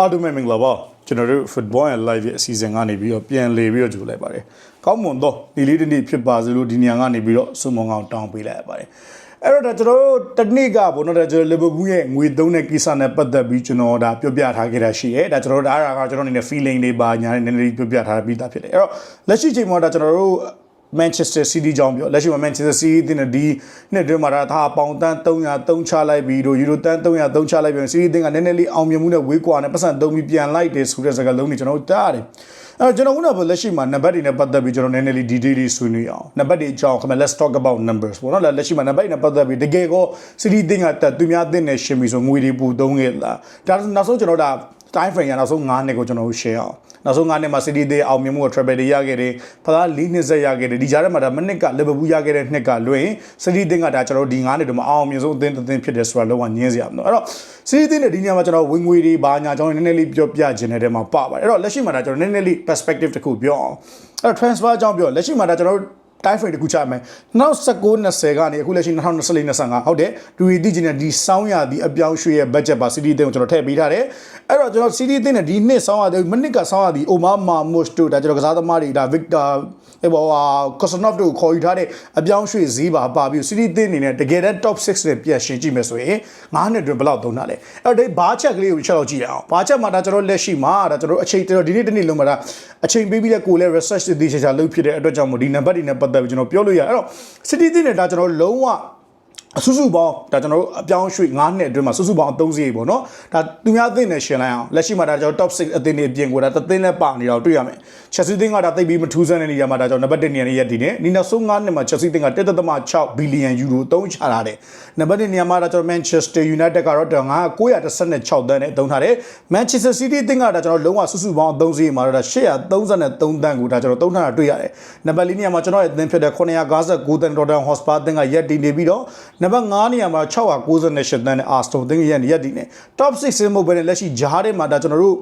အားလုံးပဲမင်္ဂလာပါကျွန်တော်တို့ football and live ရဲ့အစီအစဉ်ကနေပြီးတော့ပြန်လေပြီးတော့ကြိုလိုက်ပါတယ်ကောင်းမွန်တော့ဒီလေးတစ်နေ့ဖြစ်ပါစေလို့ဒီနေရာကနေပြီးတော့စုံမုံကောင်တောင်းပေးလိုက်ရပါတယ်အဲ့တော့ဒါကျွန်တော်တို့တနည်းကဘုံတော့ကျွန်တော်လီဗာပူးရဲ့ငွေသုံးတဲ့ကိစ္စနဲ့ပတ်သက်ပြီးကျွန်တော်ဒါပြောပြထားခဲ့တာရှိရဲဒါကျွန်တော်တို့ဒါအားကကျွန်တော်အနေနဲ့ feeling တွေပါညာနေနည်းနည်းပြောပြထားပြီးသားဖြစ်တယ်အဲ့တော့လက်ရှိချိန်မှာဒါကျွန်တော်တို့ Manchester City ကြောင့်ပြောလက်ရှိမှာ Manchester City တင်တဲ့ဒီနှစ်တွင်းမှာဒါပေါင်တန်း300သုံးချလိုက်ပြီးတော့ယူရိုတန်း300သုံးချလိုက်ပြီး City တင်ကနည်းနည်းလေးအောင်မြင်မှုနဲ့ဝေးကွာနဲ့ပတ်စံသုံးပြီးပြန်လိုက်တယ်ဆိုတဲ့စကားလုံးတွေကျွန်တော်တို့တားတယ်အဲ့တော့ကျွန်တော်ခုနကလက်ရှိမှာနံပါတ်တွေနဲ့ပတ်သက်ပြီးကျွန်တော်နည်းနည်းလေး detail တွေဆွေးနွေးအောင်နံပါတ်တွေအကြောင်းခင်ဗျ let's talk about numbers ပေါ့နော်လက်ရှိမှာနံပါတ်တွေနဲ့ပတ်သက်ပြီးတကယ်ကို City တင်ကတက်သူများတင်နေရှင်ပြီဆိုငွေတွေပူသုံးခဲ့လားဒါနောက်ဆုံးကျွန်တော်ဒါ time frame ရနောက်ဆုံး9နှစ်ကိုကျွန်တော်တို့ share အောင်နောက်ဆုံး9နှစ်မှာ City တွေအောင်မြင်မှုကို travel တွေရခဲ့တယ်ဖလား၄နှစ်ဆက်ရခဲ့တယ်ဒီကြားထဲမှာဒါမနစ်က Liverpool ရခဲ့တဲ့နှစ်ကလွင် City တင်ကဒါကျွန်တော်တို့ဒီ9နှစ်တော့မအောင်မြင်ဆုံးအသင်းတစ်သင်းဖြစ်တယ်ဆိုတာလုံးဝညင်းစရာမလိုအဲ့တော့ City တင်တဲ့ဒီနေရာမှာကျွန်တော်ဝင်ငွေတွေဘာညာကျွန်တော်နည်းနည်းလေးပြောပြခြင်းတဲ့ထဲမှာပါပါတယ်အဲ့တော့လက်ရှိမှာဒါကျွန်တော်နည်းနည်းလေး perspective တစ်ခုပြောအောင်အဲ့တော့ transfer အကြောင်းပြောလက်ရှိမှာဒါကျွန်တော်တို့ time frame တခုချမယ်နောက်19 20ကနေအခုလက်ရှိ2024 25ဟုတ်တယ်ဒူရီတိကျင်တဲ့ဒီစောင်းရဒီအပြောင်းရွှေ့ရဲ့ budget ပါ CD အသင်းကိုကျွန်တော်ထည့်ပေးထားတယ်အဲ့တော့ကျွန်တော် CD အသင်းနဲ့ဒီနှစ်စောင်းရတဲ့မနစ်ကစောင်းရဒီ Omar Marmoush တို့ဒါကျွန်တော်ကစားသမားတွေဒါ Victor အဲဘောဟာ Kosanov တို့ခေါ်ယူထားတဲ့အပြောင်းရွှေ့ဈေးပါပါပြီး CD အသင်းအနေနဲ့တကယ်တမ်း top 6နဲ့ပြန်ရှင်ကြည့်မယ်ဆိုရင်9နှစ်အတွင်းဘယ်လောက်သုံးတာလဲအဲ့တော့ဒီဘာချက်ကလေးကိုချက်တော့ကြည့်ရအောင်ဘာချက်မှာဒါကျွန်တော်လက်ရှိမှာဒါကျွန်တော်အချိန်တော်ဒီနေ့တနေ့လုံးမှာဒါအချိန်ပေးပြီးတဲ့ကိုလည်း research တွေသေချာလုပ်ဖြစ်တဲ့အတွက်ကြောင့်မို့ဒီနံပါတ်တွေနဲ့ပတ်သက်ပြီးကျွန်တော်ပြောလို့ရအဲ့တော့ city တင်နဲ့ဒါကျွန်တော်လုံးဝ အစုစုပေါင်းဒါကျွန်တော်တို့အပြောင်းရွှေ့9နှစ်အတွင်းမှာစုစုပေါင်းအသုံးစရိတ်ပေါ့နော်ဒါသူများသိနေရှင်လိုက်အောင်လက်ရှိမှာဒါကျွန်တော် top 6အသင်းတွေအပြင်ကိုဒါသင်းနဲ့ပါနေတော့တွေ့ရမယ် Chelsea သင်းကဒါသိပ်ပြီးမထူးဆန်းတဲ့နေရာမှာဒါကျွန်တော်နံပါတ်1နေရာနဲ့ရက်တည်နေဒီနောက်ဆုံး9နှစ်မှာ Chelsea သင်းက1.6ဘီလီယံယူရိုသုံးချထားတယ်နံပါတ်1နေရာမှာဒါကျွန်တော် Manchester United ကတော့ဒါ916သန်းနဲ့သုံးထားတယ် Manchester City သင်းကဒါကျွန်တော်လုံးဝစုစုပေါင်းအသုံးစရိတ်မှာတော့ဒါ833သန်းကိုဒါကျွန်တော်သုံးထားတာတွေ့ရတယ်နံပါတ်4နေရာမှာကျွန်တော်ရဲ့အသင်းဖြစ်တဲ့959သန်း Tottenham Hotspur သင်းကရက်တည်နေပြီးတော့နံပါတ်5နေရာမှာ698သန်းနဲ့ Arsenal သင်းကရက်ရက်တည်နေ top 6စင်းမဟုတ်ဘဲနဲ့လက်ရှိဂျားထဲမှာဒါကျွန်တော်တို့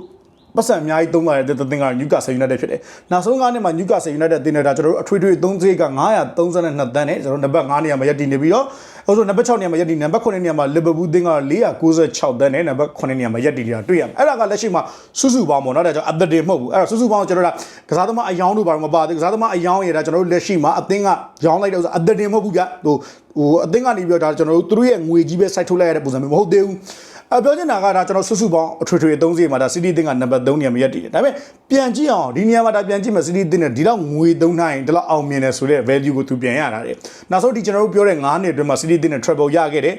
ပတ်စံအများကြီးသုံးလာတဲ့သင်းက Newcastle United ဖြစ်တယ်။နောက်ဆုံး9နှစ်မှာ Newcastle United တင်နေတာကျွန်တော်တို့အထွေထွေသုံးစရိတ်က932သန်းနဲ့ကျွန်တော်နံပါတ်9နေရာမှာရပ်တည်နေပြီးတော့ ဟိုဆိုနံပါတ်6နေရာမှာရပ်တည်နံပါတ်9နေရာမှာ Liverpool သင်းက496သန်းနဲ့နံပါတ်9နေရာမှာရပ်တည်နေတာတွေ့ရမယ်။အဲ့ဒါကလက်ရှိမှာစုစုပေါင်းပေါ့နော်ဒါကြောင့် update မဟုတ်ဘူး။အဲ့တော့စုစုပေါင်းကျွန်တော်တို့ကစားသမားအယောင်းတို့ဘာမှမပါသေးဘူး။ကစားသမားအယောင်းရတာကျွန်တော်တို့လက်ရှိမှာအသင်းကရောင်းလိုက်တဲ့ဥစ္စာ update မဟုတ်ဘူးဗျ။ဟိုဟိုအသင်းကနေပြီးတော့ဒါကျွန်တော်တို့သူတို့ရဲ့ငွေကြီးပဲ site ထုတ်လိုက်ရတဲ့ပုံစံမျိုးမဟုတ်သေးဘူး။ အပြောချင်တာကဒါကျွန်တော်ဆွဆွပေါင်းအထွေထွေအသုံးစရိတ်မှာဒါ City တင်ကနံပါတ်3နေရာမှာရပ်တည်တယ်ဒါပေမဲ့ပြန်ကြည့်အောင်ဒီနေရာမှာဒါပြန်ကြည့်မယ် City တင်နဲ့ဒီလောက်ငွေသုံးနိုင်ဒီလောက်အောင်မြင်တယ်ဆိုတဲ့ value ကိုသူပြန်ရတာတဲ့နောက်ဆုံးဒီကျွန်တော်တို့ပြောတဲ့9နှစ်အတွင်းမှာ City တင်နဲ့ treble ရခဲ့တယ်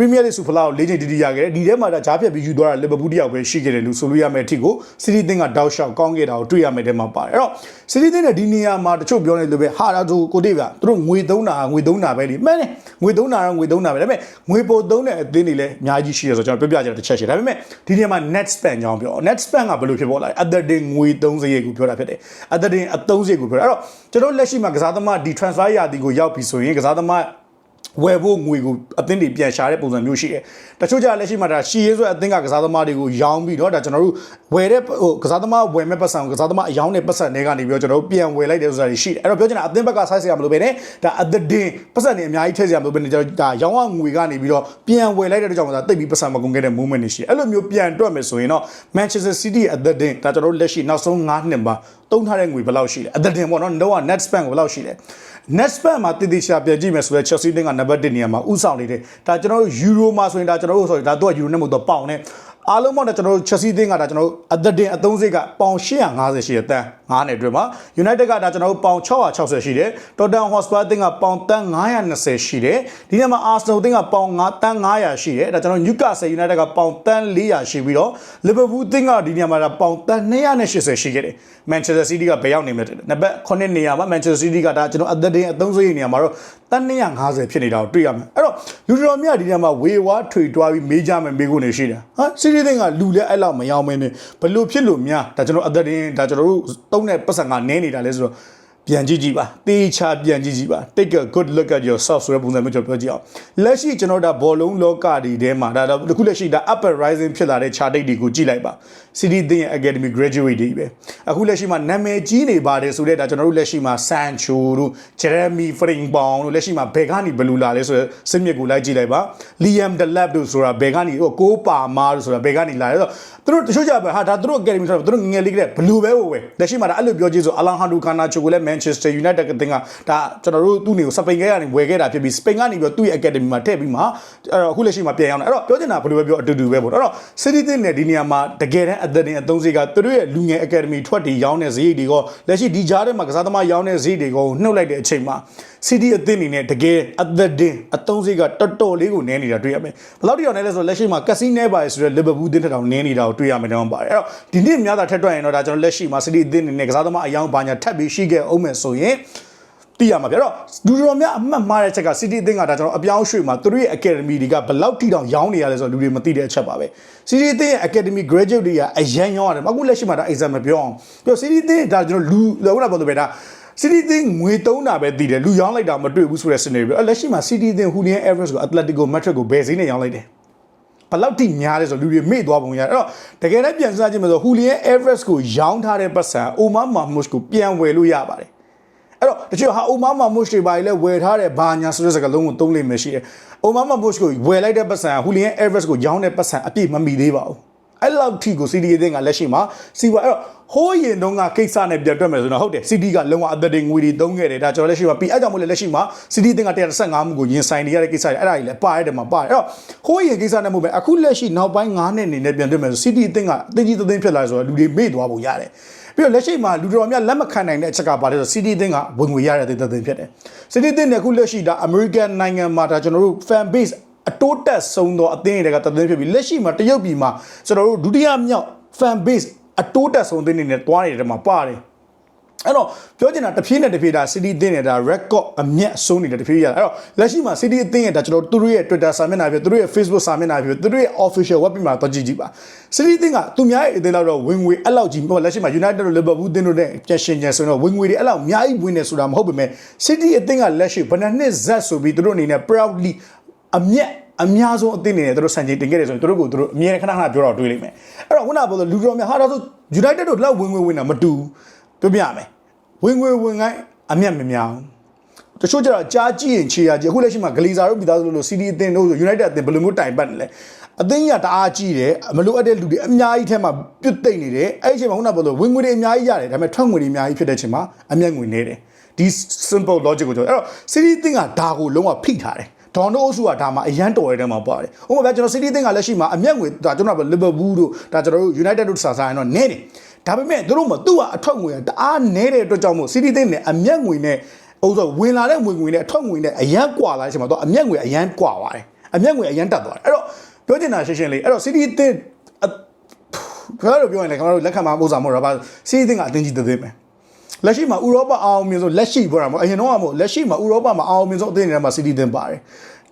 Premier League Super League ကို၄ချိန်တီတီရခဲ့တယ်ဒီထဲမှာဒါဂျားဖြတ်ပြီးယူသွားတာ Liverpool တယောက်ပဲရှိခဲ့တယ်လို့ဆိုလို့ရမယ်အထိကို City တင်ကတောက်လျှောက်ကောင်းခဲ့တာကိုတွေ့ရမယ်တဲ့မှာပါတယ်အဲ့တော့ City တင်နဲ့ဒီနေရာမှာတချို့ပြောနေလို့ပဲဟာဒါဆိုကိုတိဗျသူတို့ငွေသုံးတာငွေသုံးတာပဲလीမှန်တယ်ငွေသုံးတာတော့ငွေသုံးတာပဲဒါပေမဲ့ငွေပိုသုံးတဲ့အသင်းတွေလည်းအများကြီးရှိရဆိုကျွန်တော်ပြောပြကြတဲ့တစ်ချက်ရှိတယ်ဒါပေမဲ့ဒီနေရာမှာ net spend ကြောင်းပြော net spend ကဘယ်လိုဖြစ်ပေါ်လာလဲ other day ငွေသုံးစရိတ်ကိုပြောတာဖြစ်တယ် other day အသုံးစရိတ်ကိုပြောတာအဲ့တော့ကျွန်တော်လက်ရှိမှာကစားသမားဒီ transfer ရာသီကိုရောက်ပြီဆိုရင်ကစားသမား ဝယ်ဖို့ငွေကိုအသင်းတွေပြန်ရှာတဲ့ပုံစံမျိုးရှိတယ်။တချို့ကြလက်ရှိမှာဒါရှီရဲဆိုတဲ့အသင်းကကစားသမားတွေကိုရောင်းပြီးတော့ဒါကျွန်တော်တို့ဝယ်တဲ့ဟိုကစားသမားဝယ်မဲ့ပတ်စံကိုကစားသမားအယောင်းတဲ့ပတ်စံတွေကနေပြီးတော့ကျွန်တော်တို့ပြန်ဝယ်လိုက်တဲ့ဥစ္စာတွေရှိတယ်။အဲ့တော့ပြောချင်တာအသင်းဘက်က size ရမလို့ပဲနဲ့ဒါအသင်းပတ်စံတွေအများကြီးထည့်စရာမလိုပဲနဲ့ကျွန်တော်ဒါရောင်းအောင်ငွေကနေပြီးတော့ပြန်ဝယ်လိုက်တဲ့ကြောင့်ဒါတိတ်ပြီးပတ်စံမကုန်ခဲ့တဲ့ moment တွေရှိတယ်။အဲ့လိုမျိုးပြန်တွက်မယ်ဆိုရင်တော့ Manchester City အသင်းဒါကျွန်တော်တို့လက်ရှိနောက်ဆုံး9နှစ်မှာ တုံးထားတဲ့ငွေဘယ်လောက်ရှိလဲအသင်းပေါ့နော်တော့ net spend ကိုဘယ်လောက်ရှိလဲ net spend မှာတည်တည်ရှာပြန်ကြည့်မယ်ဆိုတော့ Chelsea တင်းကနံပါတ်1နေရာမှာဥဆောင်နေတယ်ဒါကျွန်တော်တို့ euro မှာဆိုရင်ဒါကျွန်တော်တို့ဆိုရင်ဒါတော့ euro နဲ့မဟုတ်တော့ပေါင်နဲ့ အားလုံးပေါင်းတော့ကျွန်တော်တို့ Chelsea တင်းကဒါကျွန်တော်တို့အသတင်အသုံးစိတ်ကပေါင်850ရှိတယ်တန်း9နဲ့အတွင်းမှာ United ကဒါကျွန်တော်တို့ပေါင်660ရှိတယ် Tottenham Hotspur တင်းကပေါင်တန်း920ရှိတယ်ဒီနေ့မှာ Arsenal တင်းကပေါင်9တန်း900ရှိတယ်ဒါကျွန်တော် Newcastle United ကပေါင်တန်း400ရှိပြီးတော့ Liverpool တင်းကဒီနေ့မှာဒါပေါင်တန်း280ရှိခဲ့တယ် Manchester City ကဘယ်ရောက်နေမလဲတဲ့နံပါတ်9နေရာမှာ Manchester City ကဒါကျွန်တော်အသက်တင်အသုံးစရိတ်နေရာမှာတော့တန်း250ဖြစ်နေတာကိုတွေ့ရမယ်အဲ့တော့လူတော်များဒီနေရာမှာဝေဝါထွေတွားပြီးမေးကြမယ်မေးခွန်းနေရှိတယ်ဟာ City တင်ကလူလည်းအဲ့လောက်မရောက်မင်းနဲ့ဘလို့ဖြစ်လို့များဒါကျွန်တော်အသက်တင်ဒါကျွန်တော်တို့တုံးတဲ့ပတ်စံကနည်းနေတာလဲဆိုတော့ပြန်ကြည့်ကြည့်ပါတေချာပြန်ကြည့်ကြည့်ပါ take a good look at yourself ဆိုတဲ့ပုံစံမျိုးကျွန်တော်ပြောကြည့်အောင်လက်ရှိကျွန်တော်ဒါဘောလုံးလောကဒီထဲမှာဒါတော့အခုလက်ရှိဒါ upper rising ဖြစ်လာတဲ့ chart date တွေကိုကြည့်လိုက်ပါ City အသင်းရဲ့ Academy graduate တွေပဲအခုလက်ရှိမှာနာမည်ကြီးနေပါတယ်ဆိုတဲ့ဒါကျွန်တော်တို့လက်ရှိမှာ Sancho တို့ Jeremy Frimpong တို့လက်ရှိမှာဘယ်ကနေဘယ်လူလာလဲဆိုတော့စစ်မြစ်ကိုလိုက်ကြည့်လိုက်ပါ Liam Delap တို့ဆိုတာဘယ်ကနေဟိုကိုပါမာတို့ဆိုတာဘယ်ကနေလာလဲဆိုတော့သူတို့တချို့ကြပဲဟာဒါသူတို့ Academy ဆိုတော့သူတို့ငငယ်လေးကလေးဘလူပဲဝယ်လက်ရှိမှာဒါအဲ့လိုပြောကြည့်ဆို Alan Handu Garnacho ကိုလည်း Manchester United ကတင်ကဒါကျွန်တော်တို့သူ့နေကိုစပိန်ကကနေဝယ်ခဲ့တာဖြစ်ပြီးစပိန်ကနေပြီးတော့သူ့ရဲ့ Academy မှာထည့်ပြီးမှအဲ့တော့အခုလက်ရှိမှာပြန်ရောက်နေအဲ့တော့ပြောချင်တာဘယ်လိုပဲပြောအတူတူပဲပေါ့အဲ့တော့ City တင်တဲ့ဒီနေရာမှာတကယ်တမ်းအသက်တင်အသုံးစိတ်ကသူတို့ရဲ့လူငယ် Academy ထွက်တီရောင်းတဲ့ဈေးတွေကလက်ရှိဒီကြားထဲမှာကစားသမားရောင်းတဲ့ဈေးတွေကိုနှုတ်လိုက်တဲ့အချိန်မှာ City အသင်းအနေနဲ့တကယ်အသက်တင်အသုံးစိတ်ကတော်တော်လေးကိုနည်းနေတာတွေ့ရမယ်ဘယ်လောက်တိအောင်လဲလဲဆိုတော့လက်ရှိမှာကက်စီနဲပါဆိုတဲ့ Liverpool အသင်းထက်တောင်နည်းနေတာကိုတွေ့ရမယ်တော့ပါတယ်အဲ့တော့ဒီနေ့များတာထက်တွက်ရင်တော့ဒါကျွန်တော်လက်ရှိမှာ City အသင်းအနေနဲ့ကစားသမားအယောင်ဘာညာထပ်ပြီးရှိခဲ့အောင်မယ်ဆိုရင် သိရမှာပြတော့လူတော်များအမှတ်မှားတဲ့ချက်က City အသင်းကဒါကျွန်တော်အပြောင်းရွှေ့မှာသူတို့ရဲ့ Academy တွေကဘယ်လောက်ထိတောင်ရောင်းနေရလဲဆိုတော့လူတွေမသိတဲ့အချက်ပါပဲ City အသင်းရဲ့ Academy graduate တွေကအရန်ရောင်းရတယ်အခုလက်ရှိမှာဒါ exam မပြောအောင်ပြော City အသင်းဒါကျွန်တော်လူလောကပြောလို့ပဲဒါ City အသင်းငွေတုံးတာပဲတည်တယ်လူရောင်းလိုက်တာမတွေ့ဘူးဆိုတဲ့ scenario အဲ့လက်ရှိမှာ City အသင်း Julian Alvarez ကို Atletico Madrid ကိုဘယ်ဈေးနဲ့ရောင်းလိုက်တယ်ဘယ်လောက်ထိများလဲဆိုတော့လူတွေမေ့သွားပုံရတယ်အဲ့တော့တကယ်လည်းပြန်စားကြည့်မယ်ဆိုဟူလီယန်အဲဗရက်စ်ကိုရောင်းထားတဲ့ပတ်စံအိုမာမာမုရှ်ကိုပြန်ဝယ်လို့ရပါတယ် အဲ့တော့တချို့ဟာအိုမာမာမုရှ်တွေပါလေဝယ်ထားတဲ့ဘာညာဆိုတဲ့စကားလုံးကိုသုံးလိမ့်မယ်ရှိတယ်အိုမာမာမုရှ်ကိုဝယ်လိုက်တဲ့ပတ်စံဟူလီယန်အဲဗရက်စ်ကိုရောင်းတဲ့ပတ်စံအပြည့်မမီသေးပါဘူး အဲ့လောက်ထိကို CD အသင်းကလက်ရှိမှာစီဝါအဲ့တော့ဟိုးရင်တုန်းကကိစ္စနဲ့ပြန်တွက်မယ်ဆိုတော့ဟုတ်တယ် CD ကလုံးဝအသက်တင်ငွေတွေသုံးခဲ့တယ်ဒါကျွန်တော်လက်ရှိမှာပြီးအဲ့ကြောင့်မို့လဲလက်ရှိမှာ CD အသင်းက135မှုကိုရင်ဆိုင်နေရတဲ့ကိစ္စတွေအဲ့ဒါကြီးလည်းပါရတယ်မှာပါတယ်အဲ့တော့ဟိုးရင်ကိစ္စနဲ့မဟုတ်ပဲအခုလက်ရှိနောက်ပိုင်း9နှစ်အနေနဲ့ပြန်တွက်မယ်ဆို CD အသင်းကအသင်းကြီးသင်းဖြစ်လာဆိုတော့လူတွေမေ့သွားဖို့ရတယ်ပြီးတော့လက်ရှိမှာလူတော်များလက်မခံနိုင်တဲ့အချက်ကပါလဲဆို CD အသင်းကဝင်ငွေရတဲ့သင်းသင်းဖြစ်တယ် CD အသင်းကအခုလက်ရှိဒါ American နိုင်ငံမှာဒါကျွန်တော်တို့ fan base အတိုးတက်ဆုံးသောအသင်းတွေကတသင်းဖြစ်ပြီးလက်ရှိမှာတရုတ်ပြည်မှာကျွန်တော်တို့ဒုတိယမြောက် fan base အတိုးတက်ဆုံးအသင်းတွေနဲ့တွားနေတဲ့မှာပါတယ်အဲ့တော့ပြောချင်တာတစ်ဖြည်းနဲ့တစ်ဖြည်းဒါ City အသင်းနဲ့ဒါ record အမြတ်ဆုံးနေတဲ့တစ်ဖြည်းရအဲ့တော့လက်ရှိမှာ City အသင်းရဲ့ဒါကျွန်တော်တို့ရဲ့ Twitter စာမျက်နှာဖြစ်သူတို့ရဲ့ Facebook စာမျက်နှာဖြစ်သူတို့ရဲ့ official web page မှာတော့ကြည့်ကြည့်ပါ City အသင်းကသူများရဲ့အသင်းတော့ဝင်ငွေအဲ့လောက်ကြီးမဟုတ်လက်ရှိမှာ United တို့ Liverpool အသင်းတို့နဲ့ပြန်ရှင်ကြဆိုတော့ဝင်ငွေတွေအဲ့လောက်အများကြီးဝင်နေဆိုတာမဟုတ်ပေမဲ့ City အသင်းကလက်ရှိဘယ်နှစ်နှစ်ဇက်ဆိုပြီးသူတို့အနေနဲ့ proudly အမျက်အများဆုံးအသင်းနေနဲ့သူတို့စံချိန်တင်ခဲ့တယ်ဆိုရင်သူတို့ကိုသူတို့အမြဲခဏခဏပြောတော့တွေးလိမ့်မယ်အဲ့တော့ခုနကပြောလို့လူတော်များဟာဒါဆို United တို့လောက်ဝင်ဝင်ဝင်တာမတူဘူးပြောပြမယ်ဝင်ဝင်ဝင်ကိုင်းအမျက်မများဘူးတချို့ကျတော့ကြားကြည့်ရင်ခြေရကြည့်အခုလက်ရှိမှာဂလီဇာတို့ပြီးသားဆိုလို့ CD အသင်းတို့ဆို United အသင်းဘယ်လိုမျိုးတိုင်ပတ်နေလဲအသင်းကြီးကတအားကြီးတယ်မလိုအပ်တဲ့လူတွေအများကြီးထဲမှာပြုတ်သိမ့်နေတယ်အဲ့ဒီအချိန်မှာခုနကပြောလို့ဝင်ငွေတွေအများကြီးရတယ်ဒါပေမဲ့ထွက်ငွေတွေအများကြီးဖြစ်တဲ့အချိန်မှာအမျက်ငွေနေတယ်ဒီ simple logic ကိုပြောအဲ့တော့ CD အသင်းကဒါကိုလုံးဝဖိထားတယ် ဒေါန်တို့အုပ်စုကဒါမှအရန်တော်ရတဲ့မှာပါတယ်။ဥပမာဗျာကျွန်တော် City အသင်းကလက်ရှိမှာအမျက်ငွေဒါကျွန်တော်က Liverpool တို့ဒါကျွန်တော်တို့ United တို့စာစားရင်တော့နည်းတယ်။ဒါပေမဲ့တို့မှသူ့ကအထောက်ငွေကတအားနည်းတဲ့အတွက်ကြောင့်မို့ City အသင်းနဲ့အမျက်ငွေနဲ့အုပ်စုဝင်လာတဲ့ဝင်ငွေနဲ့အထောက်ငွေနဲ့အရန်ကွာလာတဲ့အချိန်မှာတော့အမျက်ငွေအရန်ကွာသွားတယ်။အမျက်ငွေအရန်တက်သွားတယ်။အဲ့တော့ပြောချင်တာရှင်းရှင်းလေးအဲ့တော့ City အသင်းဘာလို့ပြောရင်လဲခင်ဗျားတို့လက်ခံမှာမဟုတ်စားမဟုတ်တော့ဘာ City အသင်းကအသင်းကြီးသင်းပဲ။ လက်ရှိမှာဥရောပအောင်မြင်ဆုံးလက်ရှိပြောတာမဟုတ်အရင်တော့မဟုတ်လက်ရှိမှာဥရောပမှာအောင်မြင်ဆုံးအသင်းတွေထဲမှာ City တင်ပါတယ်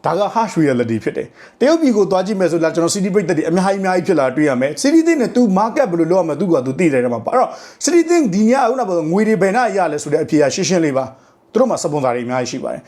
ဒါက harsh reality ဖြစ်တယ်တရုတ်ပြည်ကိုသွားကြည့်မယ်ဆိုတော့ကျွန်တော် City ပိတ်သက်တွေအများကြီးအများကြီးဖြစ်လာတွေ့ရမယ် City တင်နဲ့ तू market ဘယ်လိုလုပ်ရမလဲ तू က तू သိတယ်တဲ့မှာပါအဲ့တော့ City တင်ဒီညခုနကပြောငွေတွေဘယ်နှရလဲဆိုတဲ့အဖြေကရှင်းရှင်းလေးပါသူတို့မှာစပွန်ဆာတွေအများကြီးရှိပါတယ်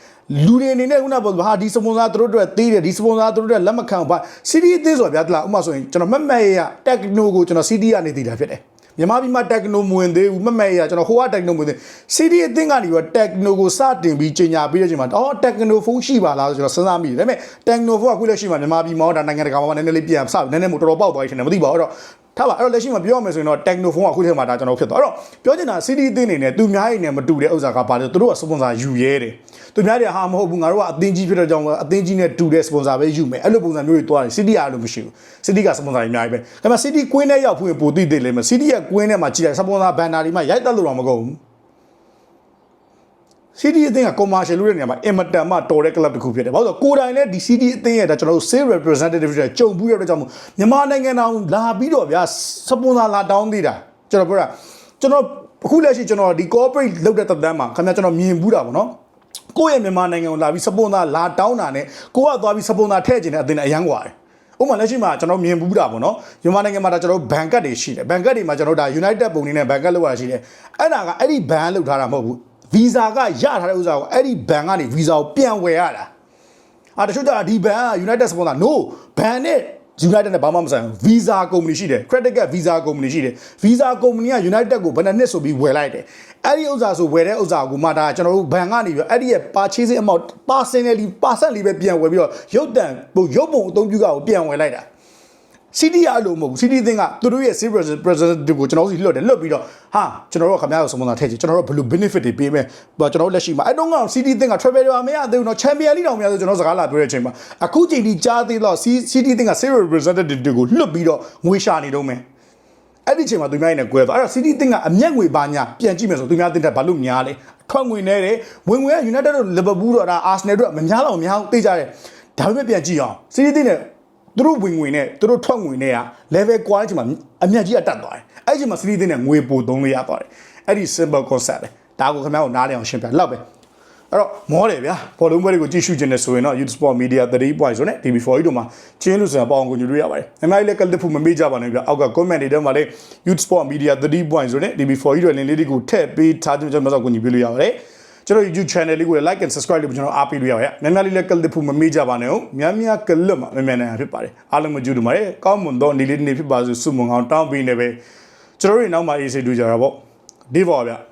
လူတွေအနေနဲ့ခုနကပြောဟာဒီစပွန်ဆာသူတို့အတွက်သေးတယ်ဒီစပွန်ဆာသူတို့အတွက်လက်မခံဘူးဘာ City အသင်းဆိုတာဗျာတလားဥပမာဆိုရင်ကျွန်တော်မက်မက်ရ Techno ကိုကျွန်တော် City ကနေသိတာဖြစ်တယ် မြန်မာပြည်မှာတက်ကနိုမဝင်သေးဘူးမမဲ့ရကျွန်တော်ဟိုကတက်ကနိုမဝင်သေး CD အသင်းကနေပြီးတက်ကနိုကိုစတင်ပြီးကြီးညာပြီးတဲ့ချိန်မှာအော်တက်ကနိုဖုန်းရှိပါလားဆိုကျွန်တော်စဉ်းစားမိတယ်ဒါပေမဲ့တက်ကနိုဖုန်းကခုလက်ရှိမှာမြန်မာပြည်မှာဒါနိုင်ငံတကာမှာနည်းနည်းလေးပြန်စနည်းနည်းမို့တော်တော်ပေါက်သွားပြီထင်တယ်မသိပါဘူးအဲ့တော့ ထားပါအဲ့တော့လက်ရှိမှာပြောရမယ်ဆိုရင်တော့ techno phone ကအခုထဲမှာဒါကျွန်တော်ဖြစ်သွားအဲ့တော့ပြောချင်တာ CD အသင်းနေနဲ့သူများရည်နဲ့မတူတဲ့ဥစ္စာကဘာလဲသူတို့က sponsor ယူရဲတယ်သူများတွေဟာမဟုတ်ဘူးငါတို့ကအသင်းကြီးဖြစ်တဲ့ကြောင့်အသင်းကြီးနဲ့တူတဲ့ sponsor ပဲယူမယ်အဲ့လိုပုံစံမျိုးတွေတွားတယ် CD အားလို့မရှိဘူး CD က sponsor အများကြီးပဲဒါပေမဲ့ CD ကွင်းထဲရောက်ဖို့ပိုသိသေးလိမ့်မယ် CD ရဲ့ကွင်းထဲမှာကြည့်လိုက် sponsor banner တွေမှာရိုက်တက်လို့တော့မကုန်ဘူး CD အသင်းက commercial လုပ်တဲ့နေရာမှာအင်မတန်မှတော်တဲ့ club တစ်ခုဖြစ်တယ်။ဘာလို့လဲဆိုတော့ကိုယ်တိုင်လည်းဒီ CD အသင်းရဲ့ဒါကျွန်တော်တို့ sales representative တွေကြုံဘူးရတဲ့ကြောင့်မို့မြန်မာနိုင်ငံတော်လာပြီးတော့ဗျာ sponsor လာတောင်းသေးတာကျွန်တော်ပြောတာကျွန်တော်အခုလက်ရှိကျွန်တော်ဒီ corporate လုပ်တဲ့တက်တန်းမှာခင်ဗျာကျွန်တော်မြင်ဘူးတာပေါ့နော်။ကိုယ့်ရဲ့မြန်မာနိုင်ငံကိုလာပြီး sponsor လာတောင်းတာနဲ့ကိုကသွားပြီး sponsor ထည့်ကျင်တဲ့အသင်းနဲ့အရန်กว่าတယ်။ဥပမာလက်ရှိမှာကျွန်တော်မြင်ဘူးတာပေါ့နော်မြန်မာနိုင်ငံမှာဒါကျွန်တော်ဘန်ကတ်တွေရှိတယ်ဘန်ကတ်တွေမှာကျွန်တော်ဒါ United ပုံနေနဲ့ဘန်ကတ်လောက်ရတာရှိတယ်အဲ့ဒါကအဲ့ဒီဘန်လောက်ထားတာမဟုတ်ဘူး ဗီဇာကရထားတဲ့ဥစ္စာကိုအဲ့ဒီဘန်ကနေဗီဇာကိုပြန်ဝယ်ရတာအာတချို့ကျတော့ဒီဘန်က United sponsor no ဘန်နဲ့ United နဲ့ဘာမှမဆိုင်ဘူး Visa ကုမ္ပဏီရှိတယ် Credit Card Visa ကုမ္ပဏီရှိတယ် Visa ကုမ္ပဏီက United ကိုဘယ်နှစ်နှစ်ဆိုပြီးဝယ်လိုက်တယ်အဲ့ဒီဥစ္စာဆိုဝယ်တဲ့ဥစ္စာကိုမှဒါကျွန်တော်တို့ဘဏ်ကနေပြီးအဲ့ဒီရဲ့ purchasing amount personally percent လေးပဲပြန်ဝယ်ပြီးတော့ရုပ်တံဟိုရုပ်ပုံအသုံးပြုကကိုပြန်ဝယ်လိုက်တာ CD အလိုမဟုတ်ဘူး CD သင်ကသူတို့ရဲ့ sales representative ကိုကျွန်တော်တို့စီလွှတ်တယ်လွှတ်ပြီးတော့ဟာကျွန်တော်တို့ကခင်ဗျားကိုစမုံတာထည့်ချင်ကျွန်တော်တို့ဘယ်လို benefit တွေပေးမယ်ဟိုကျွန်တော်တို့လက်ရှိမှာအဲ့တော့က CD သင်က travel တွေမရသေးဘူးနော် champion league တောင်မရသေးဘူးကျွန်တော်စကားလာပြောတဲ့အချိန်မှာအခုချိန်ထိကြားသေးတော့ CD သင်က sales representative ကိုလွှတ်ပြီးတော့ငွေရှာနေတော့မယ်အဲ့ဒီချိန်မှာသူများနဲ့ကွဲသွားအဲ့တော့ CD သင်ကအမျက်ငွေပါညာပြန်ကြည့်မယ်ဆိုသူများတင်တဲ့ဘာလို့များလဲထွက်ငွေနေတယ်ဝင်ငွေက United တို့ Liverpool တို့ဒါ Arsenal တို့ကမများတော့မများဘူးသိကြတယ်ဒါပေမဲ့ပြန်ကြည့်အောင် CD သင်နဲ့ သူတို့ဝင်ငွေနဲ့သူတို့ထွက်ငွေနဲ့က level ကွာတဲ့အချိန်မှာအမြတ်ကြီးကတက်သွားတယ်အဲ့ဒီအချိန်မှာစတီးသင်းနဲ့ငွေပိုသုံးလို့ရသွားတယ်အဲ့ဒီ simple concept ပဲဒါကိုခင်ဗျားကိုနားလည်အောင်ရှင်းပြလောက်ပဲအဲ့တော့မောတယ်ဗျာဘောလုံးပွဲတွေကိုကြည့်ရှုခြင်းနဲ့ဆိုရင်တော့ Youth Sport Media 3 point ဆိုနဲ့ TV4 တို့မှာချင်းလို့ဆိုတာပေါအောင်ကိုညွှန်လို့ရပါတယ်အမိုင်းလည်းကလစ်ဖို့မမေ့ကြပါနဲ့ဗျာအောက်က comment တွေထဲမှာလည်း Youth Sport Media 3 point ဆိုနဲ့ TV4 တို့လင်းလေးတွေကိုထည့်ပေးထားခြင်းကျွန်တော်တို့ကိုညွှန်ပြလို့ရပါတယ် ကျွန်တော် YouTube channel လေးကို like and subscribe လုပ်ပြီးကျွန်တော်အားပေးလို့ရပါတယ်။များများလေးလည်းကလစ်ဖို့မမေ့ကြပါနဲ့ဟုတ်။များများကလစ်မှာမြန်မြန်နိုင်ဖြစ်ပါတယ်။အားလုံးမကြည့်လို့ပါတယ်။ကောင်းမွန်သောနေ့လေးတစ်နေ့ဖြစ်ပါစေဆုမွန်ကောင်းတောင်းပေးနေပဲကျွန်တော်တို့နောက်မှအေးစိတ်တူကြတာပေါ့။ဒီပေါ်ဗျာ။